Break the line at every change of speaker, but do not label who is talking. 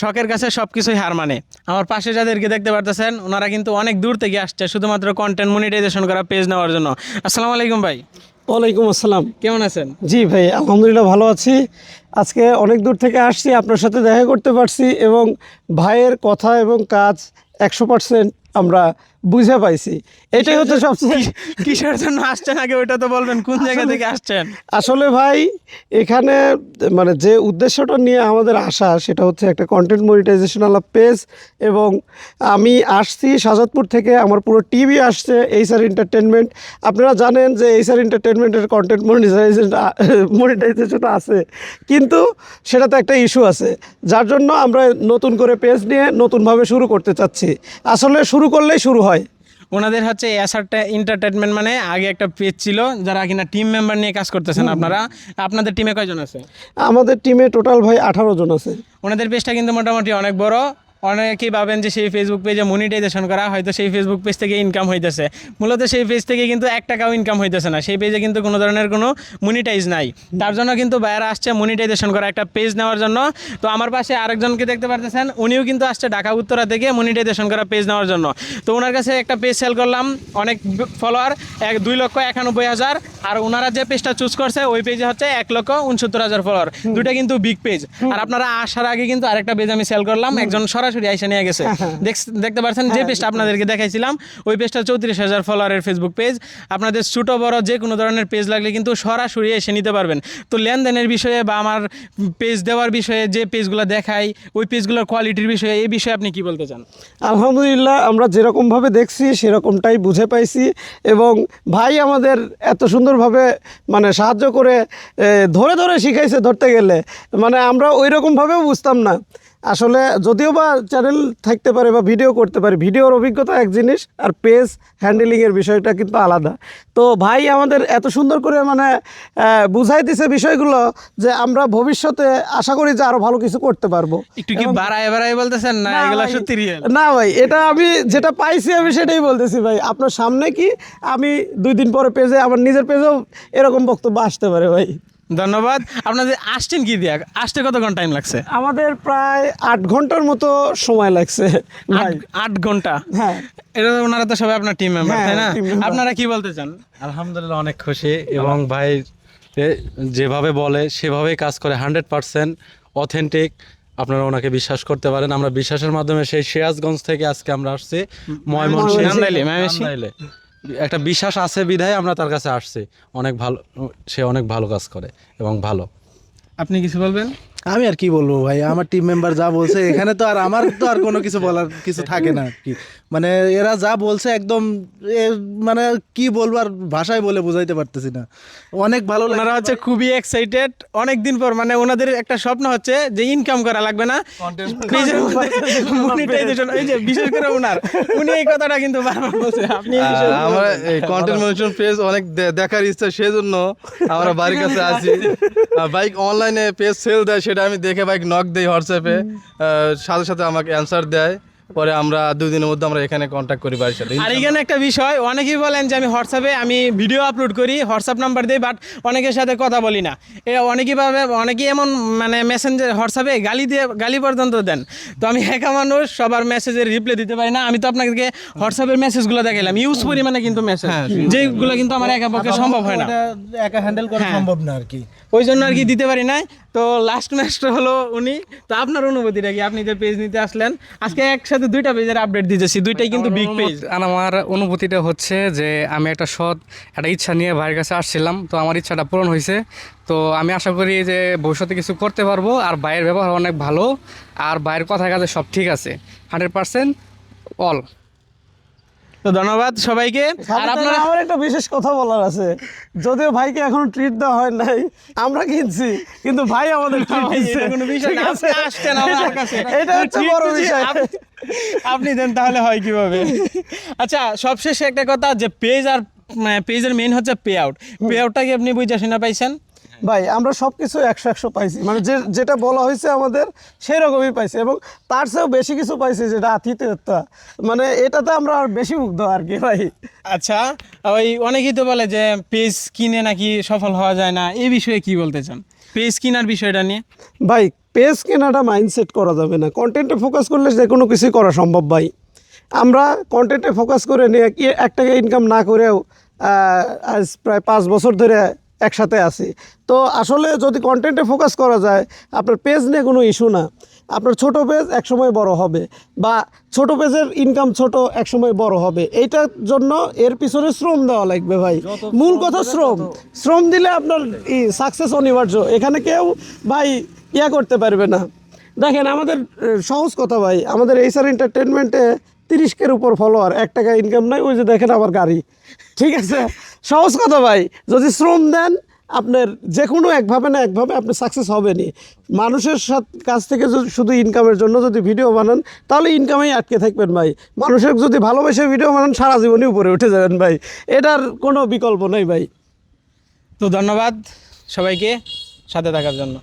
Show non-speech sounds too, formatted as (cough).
শখের কাছে সব কিছুই হার মানে। আমার পাশে যাদেরকে দেখতে পারতেছেন ওনারা কিন্তু অনেক দূর থেকে আসছে শুধুমাত্র কন্টেন্ট মনিটাইজেশন করা পেজ নেওয়ার জন্য। আসসালামু আলাইকুম ভাই।
ওয়ালাইকুম আসসালাম।
কেমন আছেন?
জি ভাই আলহামদুলিল্লাহ ভালো আছি। আজকে অনেক দূর থেকে আসছি আপনার সাথে দেখা করতে পারছি এবং ভাইয়ের কথা এবং কাজ একশো পার্সেন্ট আমরা বুঝে পাইছি। এটাই হচ্ছে সবচেয়ে
কিসের জন্য আসছেন আগে? ওইটা তো বলবেন কোন জায়গা থেকে আসছেন?
আসলে ভাই এখানে মানে যে উদ্দেশ্যটা নিয়ে আমাদের আসা সেটা হচ্ছে একটা কন্টেন্ট মনিটাইজেশন আলা পেজ এবং আমি আসছি শাহজাদপুর থেকে আমার পুরো টিভি আসছে এইচআর এন্টারটেনমেন্ট আপনারা জানেন যে এইচআর এন্টারটেনমেন্টের কন্টেন্ট মনিটাইজেশন মনিটাইজেশন আছে কিন্তু সেটাতে একটা ইস্যু আছে যার জন্য আমরা নতুন করে পেজ নিয়ে নতুনভাবে শুরু করতে চাচ্ছি। আসলে শুরু করলেই শুরু হয়।
ওনাদের হচ্ছে অ্যাসারটা এন্টারটেনমেন্ট মানে আগে একটা পেজ ছিল যারা কিনা টিম মেম্বার নিয়ে কাজ করতেছেন আপনারা। আপনাদের টিমে কয়জন আছে?
আমাদের টিমে টোটাল ভাই আঠারো জন আছে।
ওনাদের পেজটা কিন্তু মোটামুটি অনেক বড়। অনেকেই ভাবেন যে সেই ফেসবুক পেজে মনিটাইজেশন করা, হয়তো সেই ফেসবুক পেজ থেকে ইনকাম হইতেছে। মূলত সেই পেজ থেকে কিন্তু এক টাকাও ইনকাম হইতেছে না। সেই পেজে কিন্তু কোনো ধরনের কোনো মনিটাইজ নাই। তার জন্য কিন্তু বাইরে আসছে মনিটাইজেশন করা একটা পেজ নেওয়ার জন্য। তো আমার পাশে আরেকজনকে দেখতে পারতেছেন, উনিও কিন্তু আসছে ঢাকা, উত্তরা থেকে মনিটাইজেশন করা পেজ নেওয়ার জন্য। তো ওনার কাছে একটা পেজ সেল করলাম, অনেক ফলোয়ার এক দুই লক্ষ একানব্বই হাজার। আর ওনারা যে পেজটা চুজ করছে, ওই পেজে হচ্ছে এক লক্ষ উনসত্তর হাজার ফলোয়ার দুটা কিন্তু বিগ পেজ আর আপনারা আসার আগে কিন্তু আরেকটা পেজ আমি সেল করলাম। একজন সরাসরি আইসা নিয়ে গেছে। (laughs) দেখতে পাচ্ছেন যে পেজটা আপনাদেরকে দেখাইছিলাম ওই পেজটা চৌত্রিশ হাজার ফলোয়ারের ফেসবুক পেজ আপনাদের ছোট বড় যে কোনো ধরনের পেজ লাগলে কিন্তু সরাসরি এসে নিতে পারবেন। তো লেনদেনের বিষয়ে বা আমার পেজ দেওয়ার বিষয়ে যে পেজগুলো দেখাই ওই পেজগুলোর কোয়ালিটির বিষয়ে এই বিষয়ে আপনি কি বলতে চান?
আলহামদুলিল্লাহ আমরা যেরকমভাবে দেখছি সেরকমটাই বুঝে পাইছি। এবং ভাই আমাদের এত সুন্দরভাবে মানে সাহায্য করে ধরে ধরে শিখাইছে ধরতে গেলে। মানে আমরা ওই রকমভাবেও বুঝতাম না। আসলে যদিও বা চ্যানেল থাকতে পারে বা ভিডিও করতে পারে ভিডিওর অভিজ্ঞতা এক জিনিস আর পেজ হ্যান্ডেলিংয়ের বিষয়টা কিন্তু আলাদা। তো ভাই আমাদের এত সুন্দর করে মানে বুঝাই দিছে বিষয়গুলো যে আমরা ভবিষ্যতে আশা করি যে আরও ভালো কিছু করতে পারব।
একটু কি বাড়ায় বাড়ায় বলতেছেন না এগুলো সত্যি
না ভাই এটা আমি যেটা পাইছি আমি সেটাই বলতেছি ভাই। আপনার সামনে কি আমি দুই দিন পরে পেজে আমার নিজের পেজেও এরকম বক্তব্য আসতে পারে ভাই।
ধন্যবাদ। আপনাদের আসছেন কি দিয়া? আসতে কতক্ষণ টাইম লাগছে?
আমাদের প্রায় আট ঘণ্টার মতো সময় লাগছে।
আট- ঘণ্টা?
হ্যাঁ।
এটা ওনারা তো সবাই আপনার টিম মেম্বার
হ্যাঁ,
তাই না? আপনারা কি বলতে চান?
আলহামদুলিল্লাহ অনেক খুশি। এবং ভাই যেভাবে বলে সেভাবেই কাজ করে হান্ড্রেড পার্সেন্ট অথেন্টিক। আপনারা ওনাকে বিশ্বাস করতে পারেন। আমরা বিশ্বাসের মাধ্যমে সেই সিরাজগঞ্জ থেকে আজকে আমরা আসছি। ময়মনসিংহ। একটা বিশ্বাস আছে বিধায় আমরা তার কাছে আসছি। অনেক ভালো, সে অনেক ভালো কাজ করে এবং ভালো।
আপনি কিছু বলবেন?
আমি আর কি বলব ভাই? আমার টিম মেম্বার যা বলছে এখানে তো আর আমার তো আর কোনো কিছু বলার কিছু থাকে না কি। মানে এরা যা বলছে একদম মানে কি বলব আর ভাষায় বলে বোঝাইতে পারতেছি না। অনেক ভালো
ওনারা হচ্ছে খুবই এক্সাইটেড অনেক দিন পর মানে ওনাদের একটা স্বপ্ন হচ্ছে যে ইনকাম করা লাগবে না। এই যে বিশেষ করে ওনার উনি এই কথাটা কিন্তু বারবার বলছে। আপনি এই
আমরা কন্টেন্ট মনিটর পেজ অনেক দেখার ইচ্ছা সেজন্য আমরা বাড়ির কাছে আছি। বাইক অনলাইনে পেজ সেল দেয় সেটা আমি দেখে বাইক নক দেই হোয়াটসঅ্যাপে সাথে সাথে আমাকে অ্যান্সার দেয়। পরে আমরা দুই দিনের মধ্যে আমরা এখানে কন্ট্যাক্ট করি বাড়ির সাথে
আর এখানে একটা বিষয় অনেকেই বলেন যে আমি হোয়াটসঅ্যাপে আমি ভিডিও আপলোড করি হোয়াটসঅ্যাপ নাম্বার দিই বাট অনেকের সাথে কথা বলি না। এ অনেকেই ভাবে অনেকেই এমন মানে মেসেঞ্জার হোয়াটসঅ্যাপে গালি দিয়ে গালি পর্যন্ত দেন। তো আমি একা মানুষ সবার মেসেজের রিপ্লাই দিতে পারি না। আমি তো আপনাকে হোয়াটসঅ্যাপের মেসেজগুলো দেখালাম ইউজ পরিমাণে কিন্তু মেসেজ যেগুলো কিন্তু আমার একা পক্ষে সম্ভব হয় না।
একা হ্যান্ডেল করা
হ্যাঁ।
সম্ভব না আর কি।
ওই জন্য আর কি দিতে পারি নাই। তো লাস্ট ম্যাচটা হলো উনি। তো আপনার অনুভূতিটা কি? আপনি যে পেজ নিতে আসলেন আজকে একসাথে দুইটা পেজের আপডেট দিতেছি। দুইটাই কিন্তু বিগ পেজ
আর আমার অনুভূতিটা হচ্ছে যে আমি একটা সৎ একটা ইচ্ছা নিয়ে ভাইয়ের কাছে আসছিলাম। তো আমার ইচ্ছাটা পূরণ হয়েছে। তো আমি আশা করি যে ভবিষ্যতে কিছু করতে পারব। আর ভাইয়ের ব্যবহার অনেক ভালো। আর ভাইয়ের কথা কাজে সব ঠিক আছে। হান্ড্রেড পার্সেন্ট অল
তো ধন্যবাদ সবাইকে। আর আপনারা
আমার একটা বিশেষ কথা বলার আছে। যদিও ভাইকে এখন ট্রিট দেওয়া হয় নাই আমরা কিনছি কিন্তু ভাই আমাদের
ভাই,
দিচ্ছে।
কোনো বিষয় না। আপনি আসছেন আমার কাছে।
এটা হচ্ছে বড় বিষয়।
আপনি দেন তাহলে হয় কীভাবে? আচ্ছা সবশেষে একটা কথা যে পেজ আর পেজের মেইন হচ্ছে পে আউট পে আউটটা কি আপনি বুঝে শুনে পাইছেন?
ভাই আমরা সব কিছু একশো একশো পাইছি। মানে যে যেটা বলা হয়েছে আমাদের সেই রকমই পাইছি এবং তার চেয়েও বেশি কিছু পাইছি যেটা আতিথেয়তা। মানে এটাতে আমরা আর বেশি মুগ্ধ আর কি ভাই।
আচ্ছা ওই অনেকেই তো বলে যে পেজ কিনে নাকি সফল হওয়া যায় না এই বিষয়ে কি বলতে চান? পেজ কিনার বিষয়টা নিয়ে।
ভাই পেজ কেনাটা মাইন্ডসেট করা যাবে না। কন্টেন্টে ফোকাস করলে যে কোনো কিছুই করা সম্ভব ভাই। আমরা কন্টেন্টে ফোকাস করে নিয়ে কি এক টাকা ইনকাম না করেও আজ প্রায় পাঁচ বছর ধরে একসাথে আছি। তো আসলে যদি কন্টেন্টে ফোকাস করা যায় আপনার পেজ নিয়ে কোনো ইস্যু না। আপনার ছোট পেজ একসময় বড় হবে বা ছোট পেজের ইনকাম ছোট একসময় বড় হবে। এইটার জন্য এর পিছনে শ্রম দেওয়া লাগবে ভাই। মূল কথা শ্রম। শ্রম দিলে আপনার সাকসেস অনিবার্য। এখানে কেউ ভাই ইয়া করতে পারবে না। দেখেন আমাদের সহজ কথা ভাই। আমাদের এইসার এন্টারটেনমেন্টে তিরিশকের উপর ফলোয়ার এক টাকা ইনকাম নাই, ওই যে দেখেন আমার গাড়ি। ঠিক আছে? সহজ কথা ভাই, যদি শ্রম দেন, আপনার যে কোনো একভাবে না একভাবে আপনি সাকসেস হবেনই। মানুষের কাছ থেকে যদি শুধু ইনকামের জন্য যদি ভিডিও বানান, তাহলে ইনকামেই আটকে থাকবেন ভাই। মানুষের যদি ভালোবেসে ভিডিও বানান, সারা জীবনই উপরে উঠে যাবেন ভাই। এটার কোনো বিকল্প নেই ভাই।
তো ধন্যবাদ সবাইকে সাথে থাকার জন্য।